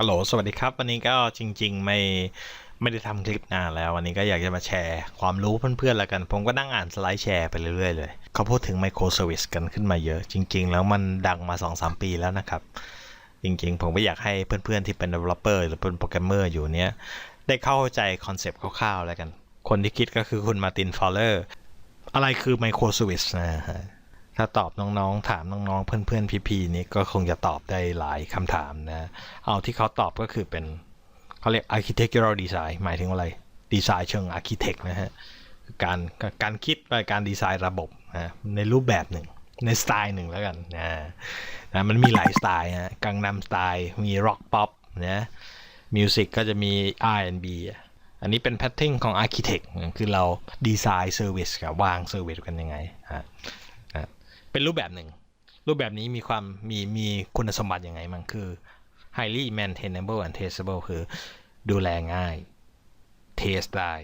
ฮัลโหล สวัสดีครับ วันนี้ก็จริง ๆ ไม่ไม่ได้ทำคลิปนานแล้ว วันนี้ก็อยากจะมาแชร์ความรู้เพื่อนๆแล้วกัน ผมก็นั่งอ่านสไลด์แชร์ไปเรื่อยๆเลย เขาพูดถึงไมโครเซอร์วิสกันขึ้นมาเยอะ จริง ๆ แล้วมันดังมา 2-3 ปีแล้วนะครับ จริง ๆ ผมก็อยากให้เพื่อนๆที่เป็น developer หรือเป็นโปรแกรมเมอร์อยู่เนี้ยได้เข้าใจคอนเซปต์คร่าวๆแล้วกัน คนที่คิดก็คือคุณมาตินฟอลเลอร์อะไรคือไมโครเซอร์วิสนะฮะ ถ้าตอบน้องๆ ถามน้องๆ เพื่อนๆ พี่ๆ นี่ก็คงจะตอบได้หลายคำถามนะ เอาที่เขาตอบก็คือเป็นเขาเรียก architectural design หมายถึงอะไร ดีไซน์เชิง architect นะฮะ การการคิดไปการดีไซน์ระบบนะในรูปแบบหนึ่ง ในสไตล์หนึ่งแล้วกันนะนะมันมีหลายสไตล์ฮะกังนำสไตล์ มี rock pop นะมิวสิกก็จะมี R&B อันนี้เป็นแพทเทิร์นของ architect คือเราดีไซน์เซอร์วิสกับวางเซอร์วิสกันยังไงฮะ เป็นรูปแบบหนึ่ง รูปแบบนี้มีความมีมีคุณสมบัติยังไงมันคือ highly maintainable and testable คือดูแลง่าย test ได้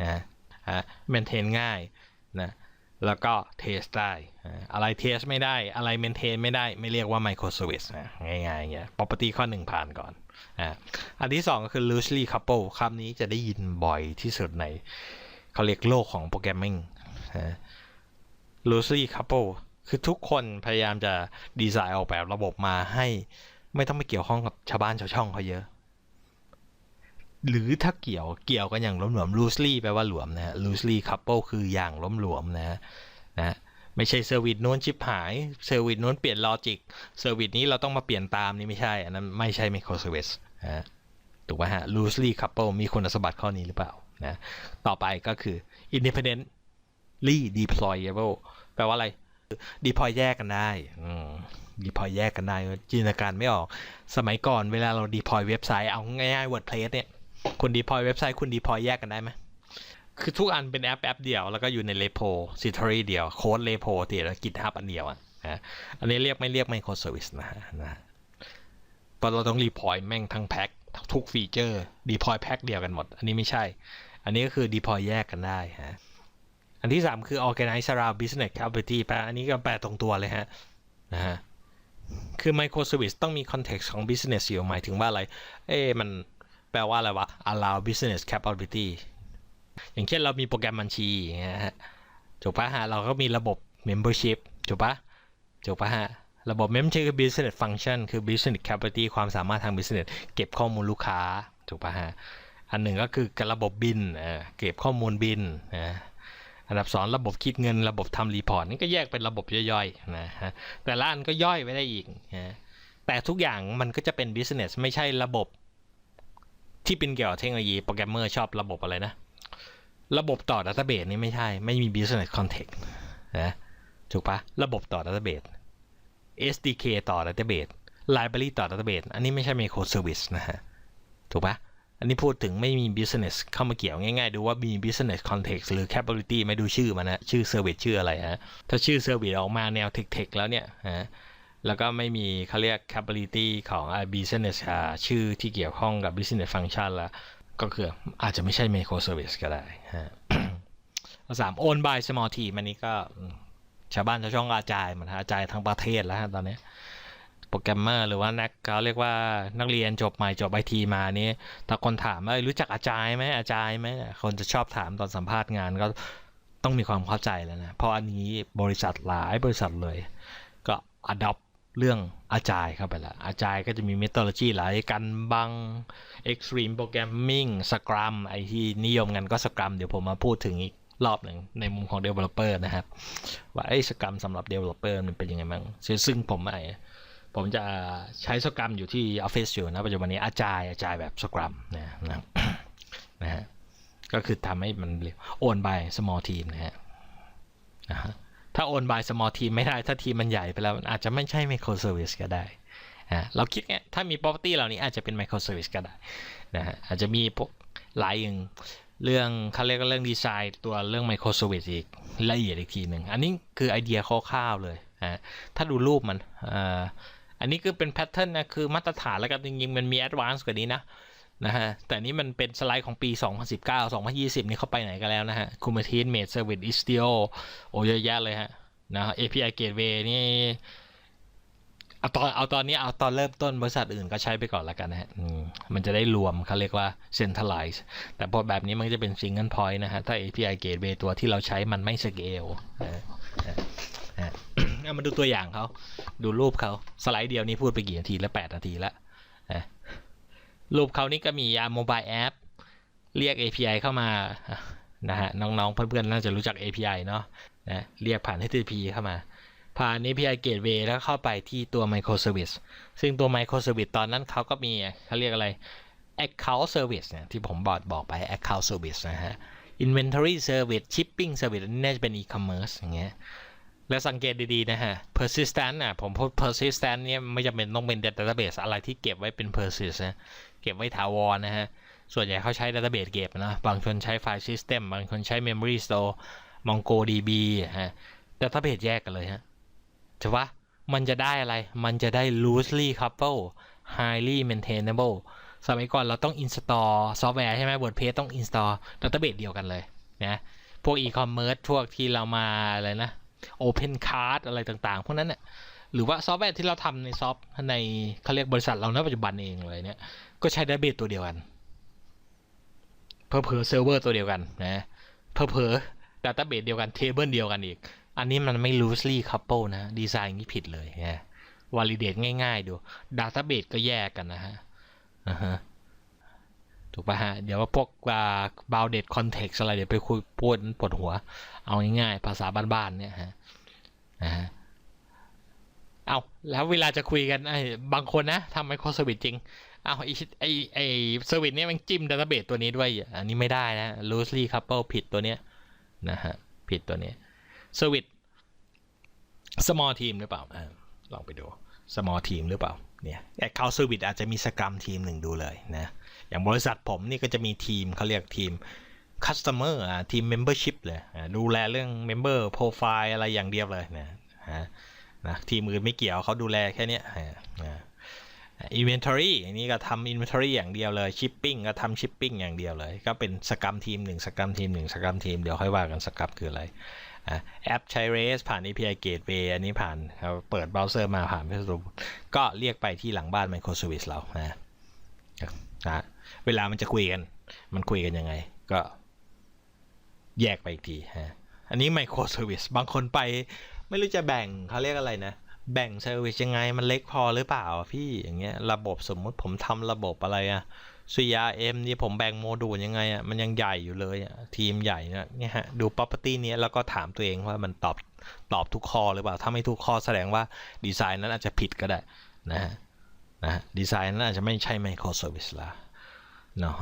นะฮะ maintain ง่ายนะแล้วก็ test ได้ อะไร test ไม่ได้ อะไร maintain ไม่ได้ ไม่เรียกว่า microservice นะ ง่ายๆอย่างเงี้ย property ข้อหนึ่งผ่านก่อน อะอันที่สองก็คือ loosely couple คำนี้จะได้ยินบ่อยที่สุดในเขาเรียกโลกของโปรแกรมมิ่งนะ loosely couple คือทุกคนพยายามจะดีไซน์ออกแบบระบบมาให้ไม่ต้องไปเกี่ยวข้องกับชาวบ้านชาวช่องเขาเยอะ หรือถ้าเกี่ยวเกี่ยวกันอย่างหลวมๆ loosely แปลว่าหลวมนะฮะ loosely couple คืออย่างล้มหลวมนะฮะนะไม่ใช่เซอร์วิสนู้นชิปหายเซอร์วิสนู้นเปลี่ยนลอจิกเซอร์วิสนี้เราต้องมาเปลี่ยนตามนี่ไม่ใช่อันนั้นไม่ใช่ micro service นะฮะถูกไหมฮะ loosely couple มีคุณสมบัติข้อนี้หรือเปล่านะต่อไปก็คือ independent deployable แปลว่าอะไร deploy แยกกันได้อืม deploy แยกกันได้จินตนาการไม่ออก สมัยก่อนเวลาเรา deploy เว็บไซต์เอาง่ายๆ WordPress เนี่ยคุณ deploy เว็บไซต์คุณ deploy แยกกันได้ไหมคือทุกอันเป็นแอปแอปเดียว แล้วก็อยู่ใน repo s i t o r y เดียวโค้ด repo เดียวแล้ว GitHub อันเดียวอะนะอันนี้เรียกไม่เรียก microservice นะฮะนะเพราะเราต้อง deploy แม่งทั้งแพ็คทุกฟีเจอร์ deploy แพ็คเดียวกันหมด อันนี้ไม่ใช่ อันนี้ก็คือ deploy แยกกันได้ฮะ อันที่ 3 คือ organize around business capability แปลอันนี้ก็แปลตรงตัวเลยฮะนะฮะคือ microservice ต้องมี context ของ business อยู่หมายถึงว่าอะไร เอ๊ะมันแปลว่าอะไรวะ allow business capability อย่างเช่นเรามีโปรแกรมบัญชีอย่างเงี้ยฮะถูกปะฮะเราก็มีระบบ membership ถูกปะถูกปะฮะระบบ membership คือ business function คือ business capability ความสามารถทาง business เก็บข้อมูลลูกค้าถูกปะฮะอันหนึ่งก็คือระบบบินเก็บข้อมูลบินนะ อันดับสองระบบคิดเงินระบบทำรีพอร์ตนี่ก็แยกเป็นระบบย่อยๆนะฮะแต่ละอันก็ย่อยไว้ได้อีกนะแต่ทุกอย่างมันก็จะเป็น business ไม่ใช่ระบบที่เป็นเกี่ยวกับเทคโนโลยีโปรแกรมเมอร์ชอบระบบอะไรนะ ระบบต่อ database นี่ไม่ใช่ ไม่มี business context นะถูกปะระบบต่อ database SDK ต่อ database library ต่อ database อันนี้ไม่ใช่ microservice นะฮะ ถูกปะ อันนี้พูดถึงไม่มี business เข้ามาเกี่ยวง่ายๆ ดูว่ามี business context หรือ capability ไม่ดูชื่อมันนะ ชื่อ service ชื่ออะไรฮะ ถ้าชื่อ service ออกมาแนว tech ๆแล้วเนี่ยฮะแล้วก็ไม่มีเขาเรียก capability ของ business อ่าชื่อที่เกี่ยวข้องกับ business function ละก็คืออาจจะไม่ใช่ micro service ก็ได้ฮะสาม own by small team อันนี้ก็ชาวบ้านชาวช่องอาจายมันฮะอาจายทั้งประเทศแล้วฮะตอนนี้ โปรแกรมเมอร์หรือว่านักเขาเรียกว่านักเรียนจบใหม่จบไอทีมานี่ถ้าคนถามว่ารู้จักอาจารย์ไหมอาจารย์ไหมคนจะชอบถามตอนสัมภาษณ์งานก็ต้องมีความเข้าใจแล้วนะ เพราะอันนี้บริษัทหลายบริษัทเลย ก็ adopt เรื่องอาจารย์เข้าไปแล้วอาจารย์ก็จะมี methodology หลายกันบัง extreme programming scrum ไอที่นิยมกันก็ scrum เดี๋ยวผมมาพูดถึงอีกรอบหนึ่งในมุมของ developer นะครับ ว่าไอ้ scrum สำหรับ developer มันเป็นยังไงบ้างซึ่งผมไอ ผมจะใช้สกรัมอยู่ที่ออฟฟิศอยู่นะปัจจุบันนี้อาจายอาจายแบบสกรัมนะนะนะฮะก็คือทำให้มันโอนบาย small team นะฮะนะฮะถ้าโอนบาย small team ไม่ได้ ถ้าทีมมันใหญ่ไปแล้วอาจจะไม่ใช่ micro service ก็ได้นะเราคิดไงถ้ามี property เหล่านี้อาจจะเป็น micro service ก็ได้นะฮะอาจจะมีพวกหลายอย่างเรื่องเขาเรียกเรื่องดีไซน์ตัวเรื่อง micro service อีกละเอียดอีกทีหนึ่ง อันนี้คือไอเดียคร่าวๆเลยนะถ้าดูรูปมัน อันนี้คือเป็นแพทเทิร์นนะคือมาตรฐานแล้วก็จริงๆมันมีแอดวานซ์กว่านี้นะนะฮะแต่นี้มันเป็นสไลด์ของปี 2019 2020 นี่เข้าไปไหนกันแล้วนะฮะ Kubernetes Made Service Istio โอ้เยอะแยะเลยฮะนะ API Gateway นี่เอาตอนเอาตอนนี้เอาตอนเริ่มต้นบริษัทอื่นก็ใช้ไปก่อนแล้วกันนะฮะมันจะได้รวมเขาเรียกว่า centralize แต่พอแบบนี้มันจะเป็น single point นะฮะ ถ้า API gateway ตัวที่เราใช้มันไม่ scale นะฮะ เอามาดูตัวอย่างเขาดูรูปเขาสไลด์เดียวนี้พูดไปกี่นาทีแล้วแปดนาทีแล้วนะรูปเขานี่ก็มีอา mobile app เรียก API เข้ามานะฮะน้องๆเพื่อนๆน่าจะรู้จัก API เนาะนะเรียกผ่าน HTTP เข้ามา ผ่าน API Gateway แล้วเข้าไปที่ตัว Microservice ซึ่งตัว Microservice ตอนนั้นเขาก็มีเขาเรียกอะไร Account Service เนี่ยที่ผมบอกบอกไป Account Service นะฮะ Inventory Service Shipping Service อันนี้น่าจะเป็น E-commerce อย่างเงี้ย แล้วสังเกตดีๆ นะฮะ persistent อะ ผมพูด persistent เนี่ยไม่จำเป็นต้องเป็น database อะไรที่เก็บไว้เป็น persist นะ เก็บไว้ถาวรนะฮะ ส่วนใหญ่เขาใช้ database เก็บนะ บางคนใช้ file system บางคนใช้ memory store mongodb ฮะ database แยกกันเลยฮะใช่ปะมันจะได้อะไร มันจะได้ loosely coupled highly maintainable สมัยก่อนเราต้อง install ซอฟต์แวร์ใช่ไหม WordPress ต้อง install database เดียวกันเลยนะ พวก e-commerce พวกที่เรามาอะไรนะ Open Card อะไรต่างๆ พวกนั้นเนี่ยหรือว่าซอฟต์แวร์ที่เราทำในซอฟต์ในเขาเรียกบริษัทเราณปัจจุบันเองเลยเนี่ย ก็ใช้ดัตเบสตัวเดียวกัน เพอเพอเซิร์ฟเวอร์ตัวเดียวกันนะเพอเพอดัตเบสเดียวกันเทเบิลเดียวกันอีก อันนี้มันไม่ loosely couple นะ ดีไซน์นี้ผิดเลยนะ validate ง่าย ๆ ดูดัตเบสก็แยกกันนะฮะอ่าฮะ ถูกป่ะฮะ เดี๋ยวว่าพวกอ่า bounded context อะไรเดี๋ยวไปคุยพูดปวดหัว เอาง่ายๆ ภาษาบ้านๆเนี่ยฮะนะฮะเอาแล้วเวลาจะคุยกันไอ้บางคนนะทำไมโครเซอร์วิสจริงเอาไอ้ไอ้ไอ้เซอร์วิสเนี่ยมันจิ้มดัตเตอร์เบสตัวนี้ด้วย อันนี้ไม่ได้นะ loosely couple ผิดตัวเนี้ยนะฮะ ผิดตัวเนี้ยเซอร์วิส small team หรือเปล่าอ่าลองไปดู small team หรือเปล่า เนี่ย account service อาจจะมีสกรัมทีมหนึ่งดูเลยนะอย่างบริษัทผมนี่ก็จะมีทีมเขาเรียกทีม customer อ่าทีม membership เลยดูแลเรื่อง member profile อะไรอย่างเดียวเลยนะฮะนะทีมอื่นไม่เกี่ยวเขาดูแลแค่นี้ยอ่าอ่า inventory อันนี้ก็ทำ inventory อย่างเดียวเลย shipping ก็ทำ shipping อย่างเดียวเลย ก็เป็นสกรัมทีมหนึ่งสกรัมทีมหนึ่งสกรัมทีมเดี๋ยวค่อยว่ากันสกรัมคืออะไร แอปใช้ REST ผ่าน API Gateway อันนี้ผ่านเขาเปิดเบราว์เซอร์มาผ่าน Facebook ก็เรียกไปที่หลังบ้าน microservice เรานะนะเวลามันจะคุยกัน มันคุยกันยังไง ก็แยกไปอีกทีฮะอันนี้ microservice บางคนไปไม่รู้จะแบ่งเขาเรียกอะไรนะ แบ่งเซอร์วิสยังไงมันเล็กพอหรือเปล่าพี่อย่างเงี้ยระบบสมมุติผมทำระบบอะไรอะ CRM นี่ผมแบ่งโมดูลยังไงอะมันยังใหญ่อยู่เลยอะทีมใหญ่นะเนี่ยฮะดู property นี้แล้วก็ถามตัวเองว่ามันตอบตอบทุกข้อหรือเปล่า ถ้าไม่ทุกข้อแสดงว่าดีไซน์นั้นอาจจะผิดก็ได้นะฮะนะดีไซน์นั้นอาจจะไม่ใช่ microservice ละเนาะ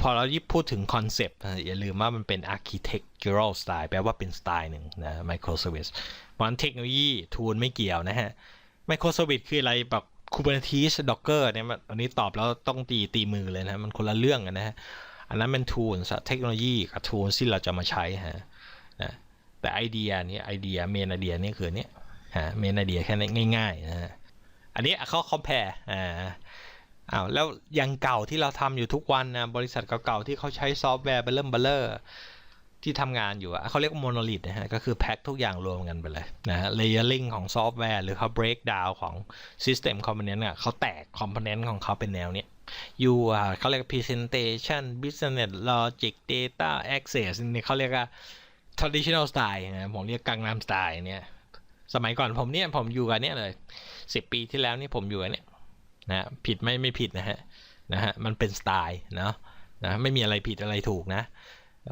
พอเราพูดถึงคอนเซปต์อย่าลืมว่ามันเป็น architectural style แปลว่าเป็นสไตล์หนึ่งนะ microservice เพราะฉะนั้นเทคโนโลยีทูลไม่เกี่ยวนะฮะ Microservice คืออะไรแบบ Kubernetes Docker เนี่ยมันอันนี้ตอบแล้วต้องตีตีมือเลยนะ มันคนละเรื่องกันนะฮะ อันนั้นเป็นทูลเทคโนโลยีกับทูลที่เราจะมาใช้ฮะนะแต่ไอเดียนี้ไอเดียเมนไอเดียนี่คือเนี้ยฮะเมนไอเดียแค่นี้ง่ายๆนะฮะอันนี้เขา compare อ่าอ้าวแล้วอย่างเก่าที่เราทำอยู่ทุกวันนะบริษัทเก่าๆที่เขาใช้ซอฟต์แวร์เบลเริ่มเบลเลอร์ ที่ทำงานอยู่อะเขาเรียกว่าโมโนลิทนะฮะก็คือแพ็คทุกอย่างรวมกันไปเลยนะฮะ layering ของซอฟต์แวร์หรือเขา break down ของ system component อะเขาแตก component ของเขาเป็นแนวเนี้ยอยู่อะเขาเรียก presentation business logic data access นี่เขาเรียกว่า traditional style นะผมเรียกกังนามสไตล์เนี่ยสมัยก่อนผมเนี่ยผมอยู่กับเนี่ยเลยสิบปีที่แล้วนี่ผมอยู่กับเนี่ยนะผิดไม่ไม่ผิดนะฮะนะฮะมันเป็นสไตล์เนาะนะไม่มีอะไรผิดอะไรถูกนะ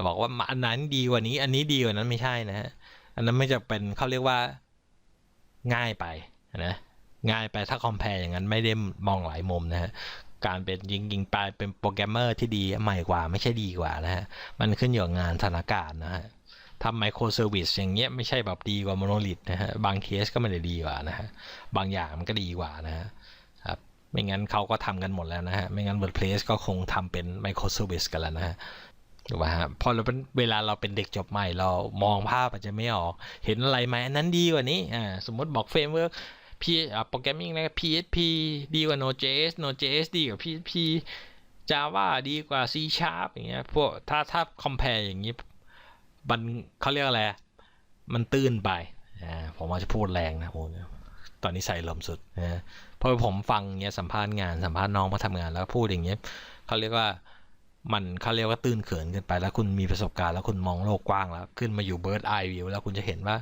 บอกว่าอันนั้นดีกว่านี้ อันนี้ดีกว่านั้นไม่ใช่นะฮะอันนั้นไม่จะเป็นเขาเรียกว่าง่ายไปนะง่ายไปถ้าคอมเพลอย่างนั้นไม่ได้มองหลายมุมนะฮะการเป็นยิงยิงไปเป็นโปรแกรมเมอร์ที่ดีใหม่กว่าไม่ใช่ดีกว่านะฮะมันขึ้นอยู่กับงานสถานการณ์นะฮะทำไมโครเซอร์วิสอย่างเงี้ยไม่ใช่แบบดีกว่าโมโนลิทนะฮะบางเคสก็ไม่ได้ดีกว่านะฮะบางอย่างมันก็ดีกว่านะฮะครับไม่งั้นเขาก็ทำกันหมดแล้วนะฮะไม่งั้น WordPress ก็คงทำเป็นไมโครเซอร์วิสกันแล้วนะฮะ ถูกป่ะฮะพอเราเป็นเวลาเราเป็นเด็กจบใหม่เรามองภาพอาจจะไม่ออก เห็นอะไรไหมอันนั้นดีกว่านี้อ่าสมมติบอกเฟรมเวิร์กพีโปรแกรมมิ่งนะ PHP ดีกว่า Node.js Node.js ดีกว่า PHP Java ดีกว่า C Sharp อย่างเงี้ยพวกถ้าถ้า compare อย่างนี้มันเขาเรียกอะไร มันตื้นไปอ่าผมอาจจะพูดแรงนะผมตอนนี้ใส่ลมสุดนะเพราะผมฟังเงี้ยสัมภาษณ์งานสัมภาษณ์น้องมาทำงานแล้วพูดอย่างเงี้ยเขาเรียกว่า มันเขาเรียกว่าตื่นเขินเกันไป แล้วคุณมีประสบการณ์แล้วคุณมองโลกกว้างแล้ว ขึ้นมาอยู่เบิร์ดไอวิวแล้วคุณจะเห็นว่า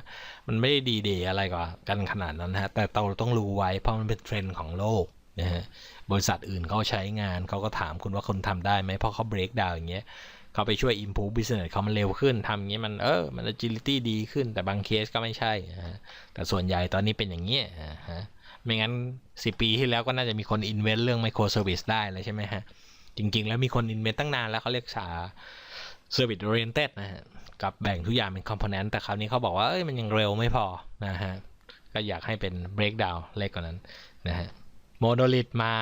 มันไม่ได้ดีเดย์อะไรกว่ากันขนาดนั้นนะฮะแต่เราต้องรู้ไว้เพราะมันเป็นเทรนด์ของโลกนะฮะบริษัทอื่นเขาใช้งานเขาก็ถามคุณว่าคุณทำได้ไหมเพราะเขา break down อย่างเงี้ยเขาไปช่วย improve business เขามันเร็วขึ้นทำอย่างนี้มันเออมัน agility ดีขึ้น แต่บางเคสก็ไม่ใช่ฮะแต่ส่วนใหญ่ตอนนี้เป็นอย่างนี้นะฮะไม่งั้นสิปีที่แล้วก็น่าจะมีคน invent เรื่อง micro service ได้เลยใช่ไหมฮะ จริง ๆ แล้วมีคน invent ตั้งนานแล้วเขาเรียกสา service oriented นะฮะกับแบ่งทุกอย่างเป็น component แต่คราวนี้เขาบอกว่าเอ้ยมันยังเร็วไม่พอนะฮะก็อยากให้เป็น breakdown เล็กกว่านั้นนะฮะ monolith มา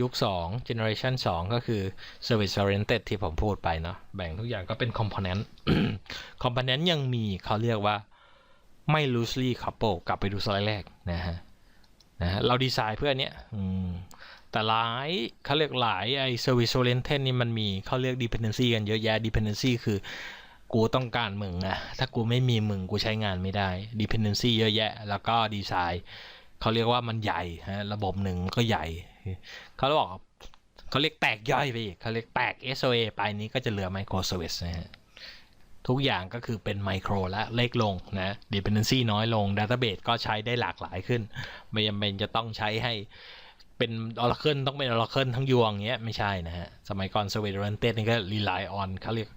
ยุค 2 generation 2 ก็คือ service oriented ที่ผมพูดไปเนาะแบ่งทุกอย่างก็เป็น component component ยังมีเขาเรียกว่าไม่ loosely couple กลับไปดูสไลด์แรกนะฮะนะฮะเราดีไซน์เพื่อเนี้ย แต่หลายเขาเรียกหลายไอ้ service oriented นี่มันมีเขาเรียก dependency กันเยอะแยะ dependency คือกูต้องการมึงอะถ้ากูไม่มีมึงกูใช้งานไม่ได้ dependency เยอะแยะ แล้วก็ดีไซน์เขาเรียกว่ามันใหญ่ฮะระบบหนึ่งก็ใหญ่เขาบอกเขาเรียกแตกย่อยไปอีกเขาเรียกแตก SOA ไปนี้ก็จะเหลือ micro service นะฮะทุกอย่างก็คือเป็นไมโครและเล็กลงนะ dependency น้อยลง database ก็ใช้ได้หลากหลายขึ้น ไม่จำเป็นจะต้องใช้ให้ เป็น Oracle ต้องเป็น Oracle ทั้งยวงเงี้ยไม่ใช่นะฮะ สมัยก่อน Service Oriented นี่ก็ rely on เขาเรียก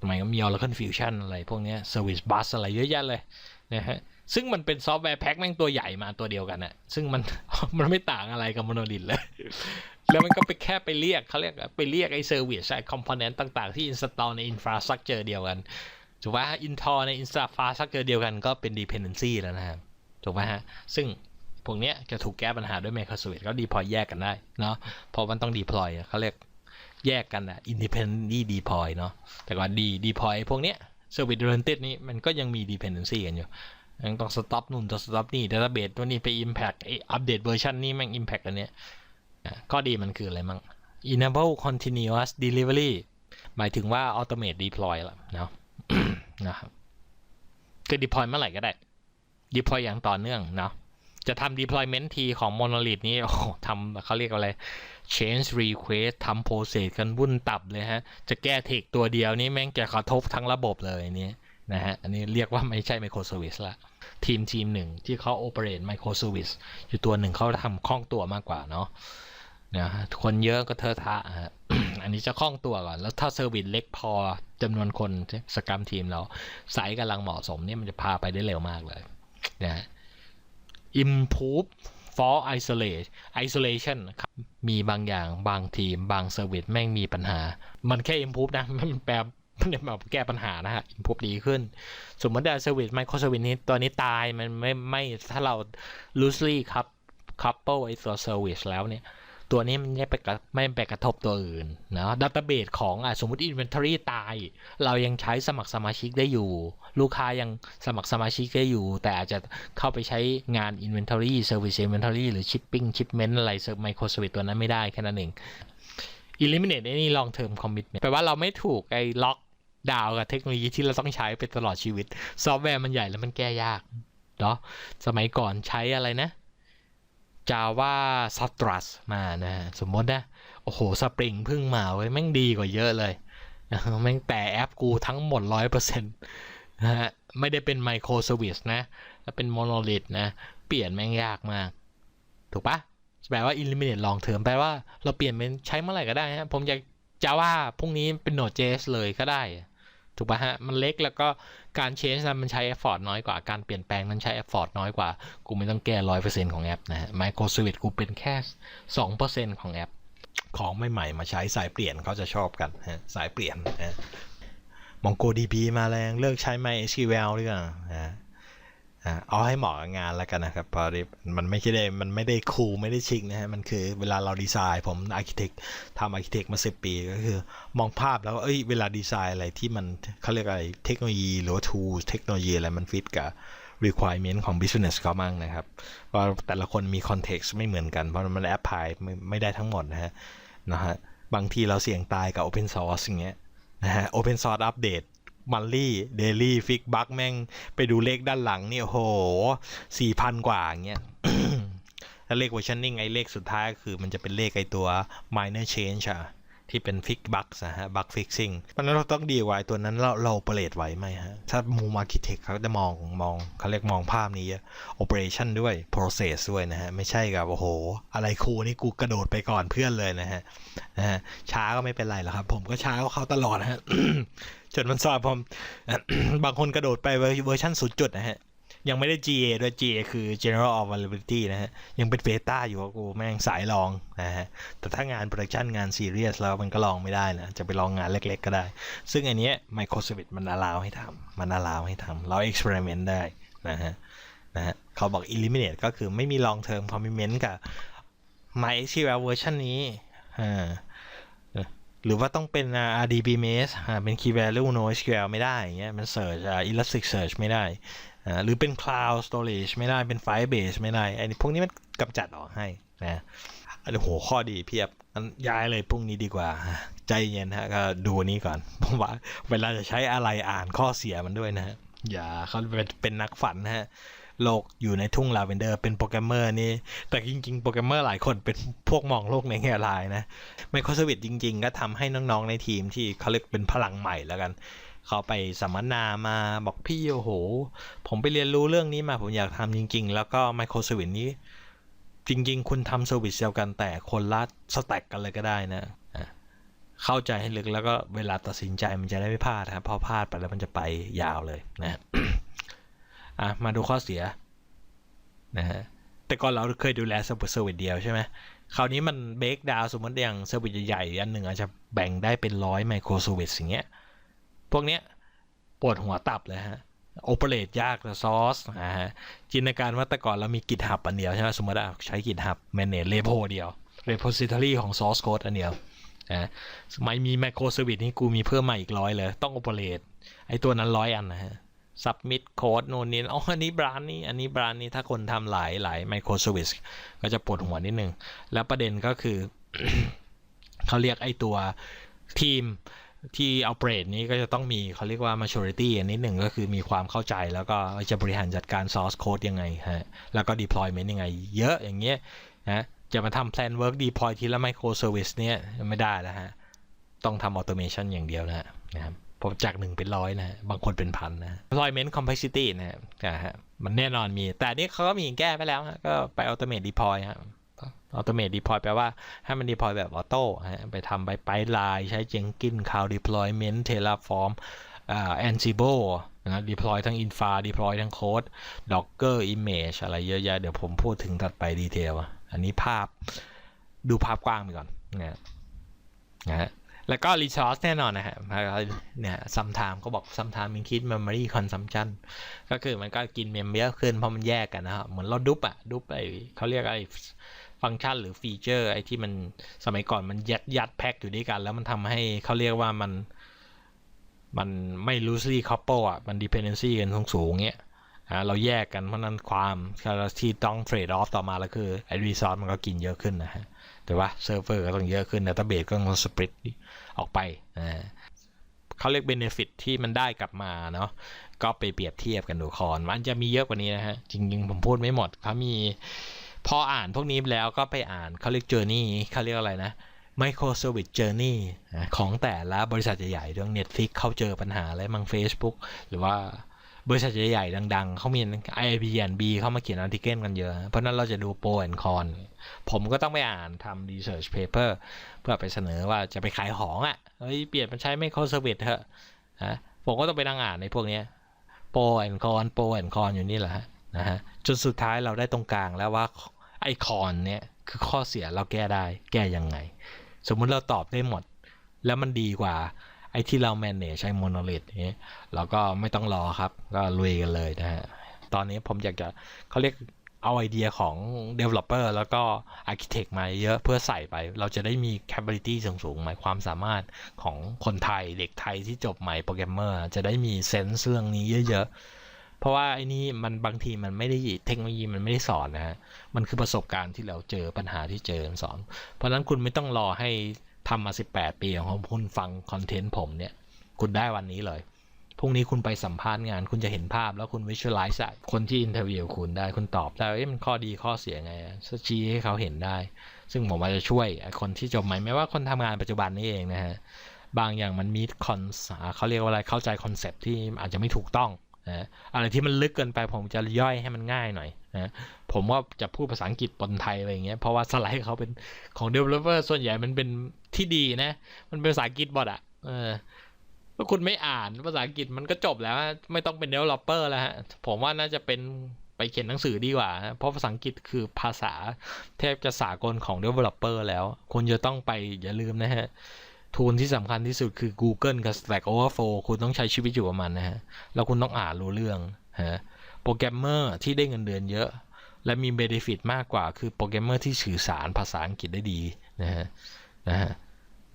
สมัยก็มี Oracle Fusion อะไร พวกเนี้ย Service Bus อะไรเยอะแยะเลยนะฮะซึ่งมันเป็นซอฟต์แวร์แพ็คแม่งตัวใหญ่มาตัวเดียวกันอะซึ่งมันมันไม่ต่างอะไรกับ Monolith เลย แล้วมันก็ไปแค่ไปเรียกเขาเรียกไปเรียกไอ้เซอร์วิสไอ้คอมโพเนนต์ต่าง ๆ ที่อินสตอลในอินฟราสตรักเจอเดียวกันถูกไหมอินทอในอินฟราสตรักเจอเดียวกันก็เป็น dependency แล้วนะครับถูกไหมฮะซึ่ง พวกเนี้ยจะถูกแก้ปัญหาด้วย microservice ก็ deploy แยกกันได้เนาะเพราะมันต้อง deploy อะเขาเรียกแยกกันอะ independently deploy เนาะแต่ว่า d deploy พวกเนี้ย service oriented นี่มันก็ยังมี dependency กันอยู่ยังต้อง stop นู่นต้อง stop นี่ database ตัวนี้ไป impact ไอ้ update version นี่แม่ง impact อันเนี้ยข้อดีมันคืออะไรมั่ง enable continuous delivery หมายถึงว่า automate deploy ละเนาะนะครับคือ deploy เมื่อไหร่ก็ได้ deploy อย่างต่อเนื่องเนาะ จะทำ deployment ทีของ monolith นี้โอ้ทำเขาเรียกอะไร change request ทำ process กันวุ่นตับเลยฮะ จะแก้เทคตัวเดียวนี่แม่งจะกระทบทั้งระบบเลยนี่นะฮะ อันนี้เรียกว่าไม่ใช่ microservice ละ ทีมทีมหนึ่งที่เขา operate microservice อยู่ตัวหนึ่งเขาทำคล่องตัวมากกว่าเนาะนะฮะคนเยอะก็เทอะทะฮะอันนี้จะคล่องตัวก่อน แล้วถ้าเซอร์วิสเล็กพอจำนวนคนสกรรมทีมเราไซส์กำลังเหมาะสมเนี่ยมันจะพาไปได้เร็วมากเลยนะฮะ improve for isolate isolation ครับ มีบางอย่างบางทีม บางเซอร์วิสแม่งมีปัญหา มันแค่ improve นะไม่มันแปลมันแบบแก้ปัญหานะฮะ improve ดีขึ้น สมมติว่าเซอร์วิสไมโครเซอร์วิสนี้ตอนนี้ตายมันไม่ไม่ถ้าเรา loosely ครับ couple ไอ้ตัว service แล้วเนี่ย ตัวนี้มันไม่ไปกระไม่ไปกระทบตัวอื่นนะดัตเตอร์เบสของอสมมติ Inventory ตาย เรายังใช้สมัครสมาชิกได้อยู่ ลูกค้ายังสมัครสมาชิกได้อยู่ แต่อาจจะเข้าไปใช้งาน Inventory Service Inventory หรือ Shipping Shipment อะไรไมโครสวิตตัวนั้นไม่ได้แค่นั้นเอง Eliminate any long term commitment แปลว่าเราไม่ถูกไอ้ล็อกดาวกับเทคโนโลยีที่เราต้องใช้ไปตลอดชีวิต ซอฟต์แวร์มันใหญ่แล้วมันแก้ยากเนาะสมัยก่อนใช้อะไรนะ Java Struts มานะฮะสมมตินะ โอ้โห Spring เพิ่งมาไว้ยแม่งดีกว่าเยอะเลยแม่งแต่แอปกูทั้งหมด 100%นะฮะไม่ได้เป็น Micro Service นะแล้วเป็น Monolith นะ เปลี่ยนแม่งยากมาก ถูกปะแปลว่า eliminate long term แปลว่าเราเปลี่ยนเป็นใช้เมื่อไหร่ก็ได้ฮะผมอยาก Java พรุ่งนี้เป็น Node.js เลยก็ได้ ถูกป่ะฮะ มันเล็กแล้วก็การเชนนั้นมันใช้ effort น้อยกว่า การเปลี่ยนแปลงนั้นใช้ effort น้อยกว่า กูไม่ต้องแก้ร้อยเปอร์เซ็นต์ของแอปนะฮะ microservice กูเป็นแค่สองเปอร์เซ็นต์ของแอป ของใหม่ๆ มาใช้สายเปลี่ยนเขาจะชอบกันฮะ สายเปลี่ยนฮะ MongoDB มาแรง เลิกใช้ MySQL ดีกว่านะอ่า เอาให้เหมาะกับงานแล้วกันนะครับเพราะมันไม่ใช่ได้มันไม่ได้คูลไม่ได้ชิคนะฮะมันคือเวลาเราดีไซน์ ผมอาร์เคเต็กทำอาร์เคเต็กมาสิปีก็คือ มองภาพแล้วเอ้ยเวลาดีไซน์อะไรที่มันเขาเรียกอะไรเทคโนโลยีหรือว่า tools เทคโนโลยีอะไรมันฟิตกับ requirement ของ business เขามั่งนะครับเพราะแต่ละคนมี context ไม่เหมือนกัน เพราะมัน apply ไม่ไม่ได้ทั้งหมดนะฮะนะฮะบางทีเราเสี่ยงตายกับ open source อย่างเงี้ยนะฮะ open source update มันลี่เดลี่ฟิกบัคแม่งไปดูเลขด้านหลังเนี่ยโหสี่พันกว่างเงี้ยแล้วเลข versioning ไอ้เลขสุดท้ายก็คือมันจะเป็นเลขไอ้ตัว minor change อะที่เป็น fix bug นะฮะ bug fixing เพราะนั้นเราต้องดีกว่าไอ้ตัวนั้นเราเราเปรตไหวไหมฮะ ถ้ามุม architect เขาจะมองมองเขาเรียกมองภาพนี้เยอะ operation ด้วย process ด้วยนะฮะ ไม่ใช่กับโอ้โห อะไรครูนี่กูกระโดดไปก่อนเพื่อนเลยนะฮะนะฮะช้าก็ไม่เป็นไรหรอกครับ ผมก็ช้ากว่าเขาตลอดนะฮะ จนมันสอบผมบางคนกระโดดไปเวอร์ชันสุดจุดนะฮะ ยังไม่ได้ GA ด้วย GA คือ General Availability นะฮะ ยังเป็นเบต้าอยู่กูแม่งสายลองนะฮะ แต่ถ้างานโปรดักชันงานซีเรียสแล้วมันก็ลองไม่ได้นะ จะไปลองงานเล็กๆก็ได้ ซึ่งอันเนี้ย Microsoft มัน allow ให้ทำมัน allow ให้ทำเรา experiment ได้นะฮะนะฮะเขาบอก eliminate ก็คือไม่มี long term commitment กับ MySQL เวอร์ชันนี้อ่า หรือว่าต้องเป็น RDBMS อ่าเป็น Key Value NoSQL ไม่ได้อย่างเงี้ยมัน Search อ่า Elasticsearch ไม่ได้อ่าหรือเป็น Cloud Storage ไม่ได้เป็น Firebase ไม่ได้ไอ้พวกนี้มันกำจัดออกให้นะอันนี้โหข้อดีเพียบงั้นย้ายเลยพรุ่งนี้ดีกว่า ใจเย็นฮะก็ดูนนี้ก่อนเพราะว่าเวลาจะใช้อะไรอ่านข้อเสียมันด้วยนะฮะอย่าเขาเป็นเป็นนักฝันนะฮะ โลกอยู่ในทุ่งลาเวนเดอร์เป็นโปรแกรมเมอร์นี่แต่จริง ๆ โปรแกรมเมอร์หลายคนเป็นพวกมองโลกในแง่ร้ายนะ Microsoft จริง ๆ ก็ทำให้น้องๆในทีมที่เขาเรียกเป็นพลังใหม่แล้วกันเขาไปสัมมนามาบอกพี่โอ้โห ผมไปเรียนรู้เรื่องนี้มาผมอยากทำจริง ๆ แล้วก็ Microsoft นี้ จริง ๆ คุณทำเซอร์วิสเดียวกันแต่คนละสแต็กกันเลยก็ได้นะเข้าใจให้ลึกแล้วก็เวลาตัดสินใจมันจะได้ไม่พลาดครับพอพลาดไปแล้วมันจะไปยาวเลยนะ อะมาดูข้อเสียนะฮะแต่ก่อนเราเคยดูแลเซอร์วิสเซอร์วิสเดียวใช่ไหมคราวนี้มันเบรกดาวสมมติอย่างเซอร์วิสใหญ่ๆอันหนึ่งอาจจะแบ่งได้เป็นร้อยไมโครเซอร์วิสอย่างเงี้ย พวกเนี้ยปวดหัวตับเลยฮะโอเปเรตยากแต่ซอสนะฮะจินตนาการว่าแต่ก่อนเรามี GitHub อันเดียวใช่ไหมสมมติว่าใช้ GitHub manage repo เดียว repository ของ source code อันเดียวนะสมัยมี micro service นี่กูมีเพิ่มมาอีกร้อยเลย ต้องโอเปเรตไอตัวนั้นร้อยอันนะฮะ submit code โน่นนี่อ๋ออันนี้บรานนี้ อันนี้บรานนี้ถ้าคนทำหลายหลาย micro service ก็จะปวดหัวนิดนึง แล้วประเด็นก็คือ เขาเรียกไอตัวทีมที่ operate นี้ก็จะต้องมีเขาเรียกว่า maturity อันนิดหนึ่งก็คือมีความเข้าใจแล้วก็จะบริหารจัดการ source code ยังไงฮะแล้วก็ deployment ยังไง เยอะอย่างเงี้ยนะจะมาทำ plan work deploy ทีละ micro service เนี่ยไม่ได้แล้วฮะ ต้องทำ automation อย่างเดียวนะนะครับ ผมจากหนึ่งเป็นร้อยนะฮะบางคนเป็นพันนะ deployment complexity นะฮะมันแน่นอนมี แต่นี่เขาก็มีแก้ไปแล้วก็ไป automate deploy ฮะ automate deploy แปลว่าให้มัน deploy แบบออโต้ฮะไปทำไปไปลน์ใช้ Jenkins Cloud deployment Terraform อ่า Ansible นะ deploy ทั้ง infra deploy ทั้งโค้ด docker image อะไรเยอะแยะ เดี๋ยวผมพูดถึงถัดไปดีเทลอันนี้ภาพดูภาพกว้างไปก่อนนะนะฮะ แล้วก็ resource แน่นอนนะฮะเนี่ยซัมไทม์เขาบอกซัมไทม์มันคิด memory consumption ก็คือมันก็กินเมมเยอะขึ้นเพราะมันแยกกันนะฮะเหมือนเราดุบอะดุบไอเขาเรียกไอฟังก์ชันหรือฟีเจอร์ไอที่มันสมัยก่อนมันยัดยัดแพ็กอยู่ด้วยกัน แล้วมันทำให้เขาเรียกว่ามัน มันไม่ loosely couple อะ มัน dependency กันสูงๆเงี้ยอ่าเราแยกกันเพราะนั้นความที่ต้อง trade off ต่อมาแล้วคือไอ้ resource มันก็กินเยอะขึ้นนะฮะ แต่ว่าเซิร์ฟเวอร์ก็ต้องเยอะขึ้น database ก็ต้องสปริตออกไปนะเขาเรียก benefit ที่มันได้กลับมาเนาะก็ไปเปรียบเทียบกันดูคอนมันจะมีเยอะกว่านี้นะฮะ จริงๆ ผมพูดไม่หมดเขามีพออ่านพวกนี้แล้วก็ไปอ่านเขาเรียก journey เขาเรียกอะไรนะ microservice journey ของแต่ละบริษัทใหญ่ๆเรื่อง Netflix เขาเจอปัญหาอะไรมัง Facebook หรือว่าบริษัทใหญ่ๆดัง ๆ เขามี IBM เขามาเขียนอาร์ติเกลกันเยอะ เพราะนั้นเราจะดูโปรแอนคอน ผมก็ต้องไปอ่านทำ research paper เพื่อไปเสนอว่าจะไปขายของอะ่ะเฮ้ยเปลี่ยนมันใช้ microservice เถอะนะผมก็ต้องไปนั่งอ่านในพวกนี้โปรแอนคอนโปรแอนคอนอยู่นี่แหละฮะนะฮะจนสุดท้ายเราได้ตรงกลางแล้วว่าไอคอนเนี่ยคือข้อเสียเราแก้ได้แก้ยังไง สมมุติเราตอบได้หมด แล้วมันดีกว่าไอ้ที่เรา manage ใช้ monolith นี้เราก็ไม่ต้องรอครับ ก็ลุยกันเลยนะฮะ ตอนนี้ผมอยากจะเขาเรียก เอาไอเดียของ developer แล้วก็ architect มาเยอะเพื่อใส่ไป เราจะได้มี capability สูงๆหมายความสามารถของคนไทยเด็กไทยที่จบใหม่โปรแกรมเมอร์จะได้มีเซนส์เรื่องนี้เยอะๆ เพราะว่าไอ้นี่มันบางทีมันไม่ได้เทคโนโลยีมันไม่ได้สอนนะฮะ มันคือประสบการณ์ที่เราเจอปัญหาที่เจอสอน เพราะฉะนั้นคุณไม่ต้องรอให้ทำมา 18 ปีของคุณฟังคอนเทนต์ผมเนี่ย คุณได้วันนี้เลย พรุ่งนี้คุณไปสัมภาษณ์งาน คุณจะเห็นภาพแล้วคุณ visualize อะคนที่อินเทอร์วิวคุณได้คุณตอบได้ว่าเอ๊ะมันข้อดีข้อเสียไงชี้ให้เขาเห็นได้ ซึ่งผมอาจจะช่วยคนที่จบใหม่ไม่ว่าคนทำงานปัจจุบันนี้เองนะฮะบางอย่างมันมีคอนเขาเรียกว่าอะไรเข้าใจคอนเซปต์ที่อาจจะไม่ถูกต้องนะอะไรที่มันลึกเกินไปผมจะย่อยให้มันง่ายหน่อยนะผมว่าจะพูดภาษาอังกฤษปนไทยอะไรอย่างเงี้ยเพราะว่าสไลด์เขาเป็นของ developer ส่วนใหญ่มันเป็นที่ดีนะ มันเป็นภาษาอังกฤษหมดอะเออ ถ้าคุณไม่อ่านภาษาอังกฤษมันก็จบแล้ว ไม่ต้องเป็น developer แล้วฮะ ผมว่าน่าจะเป็นไปเขียนหนังสือดีกว่า เพราะภาษาอังกฤษคือภาษาแทบจะสากลของ developer แล้ว คุณจะต้องไปอย่าลืมนะฮะ ทูลที่สำคัญที่สุดคือ Google กับ Stack Overflow คุณต้องใช้ชีวิตอยู่กับมันนะฮะ แล้วคุณต้องอ่านรู้เรื่องฮะโปรแกรมเมอร์ที่ได้เงินเดือนเยอะ และมีเบเนฟิตมากกว่าคือโปรแกรมเมอร์ที่สื่อสารภาษาอังกฤษได้ดีนะฮะนะฮะ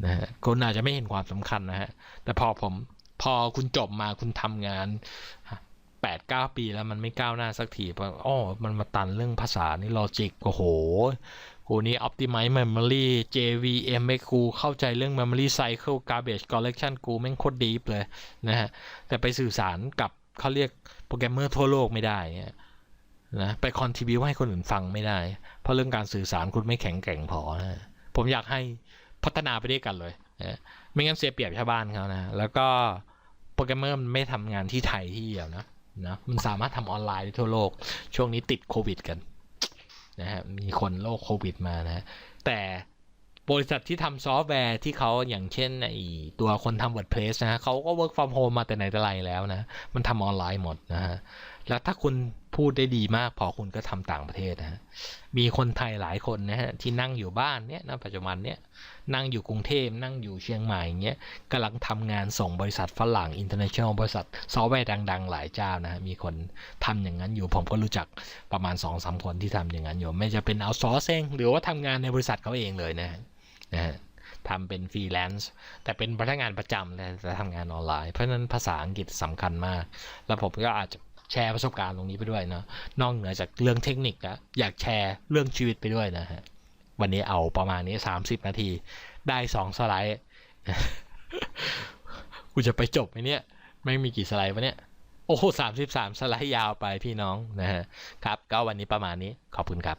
นะฮะคุณอาจจะไม่เห็นความสำคัญนะฮะ แต่พอผมพอคุณจบมาคุณทำงานแปดเก้าปีแล้วมันไม่ก้าวหน้าสักทีเพราะอ๋อมันมาตันเรื่องภาษานี่ลอจิกโอ้โหกูนี่ optimize memory JVM ให้กูเข้าใจเรื่อง memory cycle garbage collection กูแม่งโคตรดีฟเลยนะฮะ แต่ไปสื่อสารกับเขาเรียกโปรแกรมเมอร์ทั่วโลกไม่ได้นะไป contribute ให้คนอื่นฟังไม่ได้ เพราะเรื่องการสื่อสารคุณไม่แข็งแกร่งพอนะผมอยากให้ พัฒนาไปด้วยกันเลยไม่งั้นเสียเปรียบชาวบ้านเขานะ แล้วก็โปรแกรมเมอร์มันไม่ทำงานที่ไทยที่เดียวนะนะมันสามารถทำออนไลน์ได้ทั่วโลก ช่วงนี้ติดโควิดกันนะฮะมีคนโรคโควิดมานะแต่บริษัทที่ทำซอฟต์แวร์ที่เขาอย่างเช่นไอตัวคนทำ WordPress นะฮะเขาก็ work from home มาแต่ไหนแต่ไรแล้วนะ มันทำออนไลน์หมดนะฮะ แล้วถ้าคุณพูดได้ดีมากพอคุณก็ทำต่างประเทศนะฮะ มีคนไทยหลายคนนะฮะที่นั่งอยู่บ้านเนี้ยนะปัจจุบันเนี้ยนั่งอยู่กรุงเทพนั่งอยู่เชียงใหม่เงี้ยกำลังทำงานส่งบริษัทฝรั่ง international บริษัทซอฟต์แวร์ดัง ๆ หลายเจ้านะฮะมีคนทำอย่างนั้นอยู่ผมก็รู้จักประมาณ2อสาคนที่ทำอย่างนั้นอยู่ ไม่จะเป็นเอาซอร์เองหรือว่าทำงานในบริษัทเขาเองเลยนะฮะนะฮะทำเป็นฟรีแลนซ์แต่เป็นพนักงานประจำแต่ทำงานออนไลน์ เพราะนั้นภาษาอังกฤษสำคัญมาก แล้วผมก็อาจจะ แชร์ประสบการณ์ตรงนี้ไปด้วยเนาะนอกเหนือจากเรื่องเทคนิคแล้วอยากแชร์เรื่องชีวิตไปด้วยนะฮะวันนี้เอาประมาณนี้ 30 นาที ได้ 2 สไลด์กูจะไปจบไหมเนี่ยไม่มีกี่สไลด์วะเนี่ยโอ้โหสามสิบสามสไลด์ยาวไปพี่น้องนะฮะครับ ก็วันนี้ประมาณนี้ขอบคุณครับ